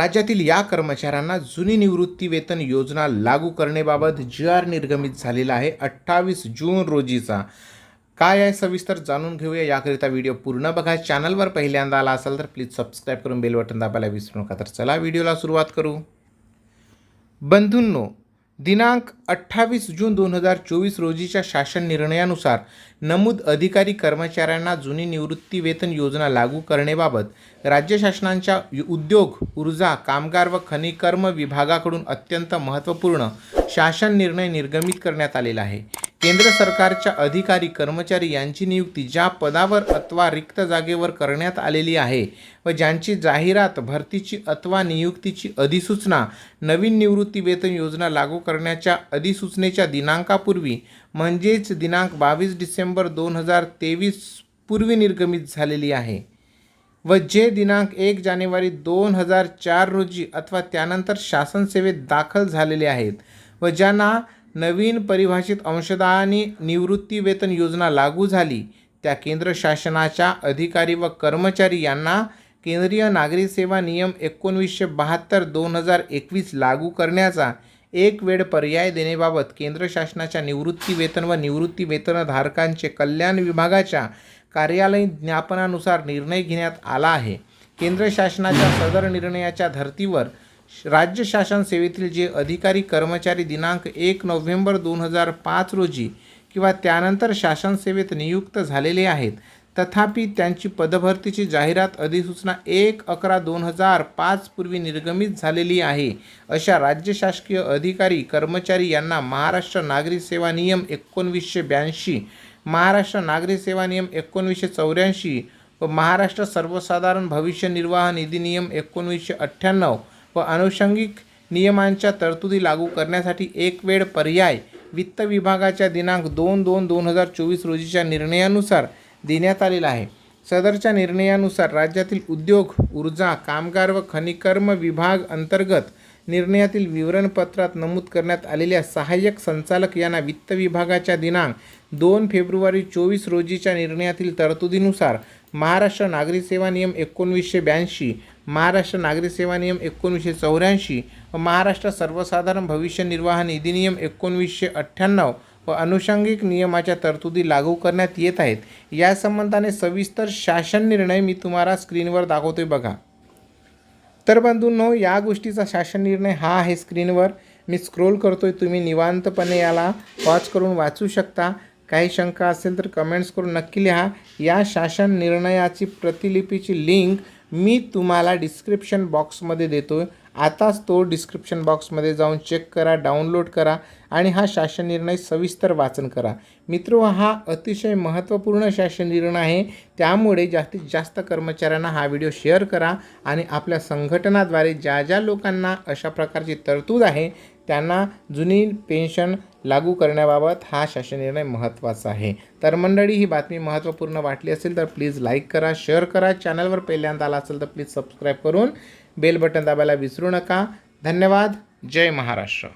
राज्यातील या कर्मचाऱ्यांना जुनी निवृत्ती वेतन योजना लागू करण्याबाबत जी आर निर्गमित झालेला आहे. अठ्ठावीस जून रोजीचा. काय आहे सविस्तर जाणून घेऊया. याकरिता व्हिडिओ पूर्ण बघा. चॅनलवर पहिल्यांदा आला असाल तर प्लीज सबस्क्राईब करून बेल बटन दाबायला विसरू नका. तर चला व्हिडिओला सुरुवात करू. बंधूंनो दिनांक अठ्ठावीस जून दोन हजार चोवीस रोजीच्या शासन निर्णयानुसार नमूद अधिकारी कर्मचाऱ्यांना जुनी निवृत्ती वेतन योजना लागू करण्याबाबत राज्य शासनाच्या यु- उद्योग ऊर्जा कामगार व खनिकर्म विभागाकडून अत्यंत महत्त्वपूर्ण शासन निर्णय निर्गमित करण्यात आलेला आहे. केंद्र सरकारच्या अधिकारी कर्मचारी यांची नियुक्ती ज्या पदावर अथवा रिक्त जागेवर करण्यात आलेली आहे व ज्यांची जाहिरात भरतीची अथवा नियुक्तीची अधिसूचना नवीन निवृत्ती वेतन योजना लागू करण्याच्या अधिसूचनेच्या दिनांकापूर्वी म्हणजेच दिनांक बावीस डिसेंबर दोन हजार तेवीस पूर्वी निर्गमित झालेली आहे व जे दिनांक एक जानेवारी दोन हजार चार रोजी अथवा त्यानंतर शासन सेवेत दाखल झालेले आहेत व ज्यांना नवीन परिभाषित अंशदानी निवृत्ती वेतन योजना लागू झाली. त्या केंद्र शासनाच्या अधिकारी व कर्मचारी यांना केंद्रीय नागरी सेवा नियम एकोणवीसशे बहात्तर दोन हजार एकवीस लागू करण्याचा एक वेळ पर्याय देण्याबाबत केंद्र शासनाच्या निवृत्ती वेतन व निवृत्ती वेतनधारकांचे कल्याण विभागाच्या कार्यालयीन ज्ञापनानुसार निर्णय घेण्यात आला आहे. केंद्र शासनाच्या सदर निर्णयाच्या धर्तीवर राज्य शासन सेवेतील जे अधिकारी कर्मचारी दिनांक एक नोव्हेंबर दोन हजार पाच रोजी किंवा त्यानंतर शासन सेवेत नियुक्त झालेले आहेत तथापि त्यांची पदभरतीची जाहिरात अधिसूचना एक अकरा दोन हजार पाच पूर्वी निर्गमित झालेली आहे अशा राज्य शासकीय अधिकारी कर्मचारी यांना महाराष्ट्र नागरी सेवा नियम एकोणवीसशे ब्याऐंशी महाराष्ट्र नागरी सेवा नियम एकोणवीसशे चौऱ्याऐंशी व महाराष्ट्र सर्वसाधारण भविष्य निर्वाह निधी नियम एकोणवीसशे अठ्ठ्याण्णव व आनुषंगिक नियमांच्या तरतुदी लागू करण्यासाठी एक वेळ पर्याय वित्त विभागाच्या दिनांक दोन दोन दोन हजार चोवीस रोजीच्या निर्णयानुसार देण्यात आलेला आहे. सदरच्या निर्णयानुसार राज्यातील उद्योग ऊर्जा कामगार व खनिकर्म विभाग अंतर्गत निर्णयातील विवरणपत्रात नमूद करण्यात आलेल्या सहाय्यक संचालक यांना वित्त विभागाच्या दिनांक दोन फेब्रुवारी चोवीस रोजीच्या निर्णयातील तरतुदीनुसार महाराष्ट्र नागरी सेवा नियम एकोणवीसशे ब्याऐंशी महाराष्ट्र नागरी सेवा नियम एकोणीसशे चौऱ्याऐंशी व महाराष्ट्र सर्वसाधारण भविष्य निर्वाह निधी नियम एकोणवीसशे अठ्ठ्याण्णव व अनुषंगिक नियमाच्या तरतुदी लागू करण्यात येत आहेत. या संबंधाने सविस्तर शासन निर्णय मी तुम्हाला स्क्रीनवर दाखवतोय बघा. तर बंधूंनो या गोष्टीचा शासन निर्णय हा आहे स्क्रीनवर. मी स्क्रोल करतो आहे तुम्ही निवांतपणे याला वॉच करून वाचू शकता. काही शंका असेल तर कमेंट्स करून नक्की लिहा. या शासन निर्णयाची प्रतिलिपीची लिंक मी तुम्हाला डिस्क्रिप्शन बॉक्समध्ये देतो आताच तो डिस्क्रिप्शन बॉक्समध्ये जाऊन चेक करा डाउनलोड करा आणि हा शासन निर्णय सविस्तर वाचन करा. मित्रो हा अतिशय महत्त्वपूर्ण शासन निर्णय आहे. त्यामुळे जास्तीत जास्त कर्मचाऱ्यांना हा व्हिडिओ शेअर करा आणि आपल्या संघटनाद्वारे ज्या ज्या लोकांना अशा प्रकारची तरतूद आहे त्यांना जुनी पेन्शन लागू करण्याबाबत हा शासन निर्णय महत्त्वाचा आहे. तर मंडळी ही बातमी महत्त्वपूर्ण वाटली असेल तर प्लीज लाईक करा शेअर करा. चॅनलवर पहिल्यांदा आला असेल तर प्लीज सबस्क्राईब करून बेल बटन दाबायला विसरू नका. धन्यवाद. जय महाराष्ट्र.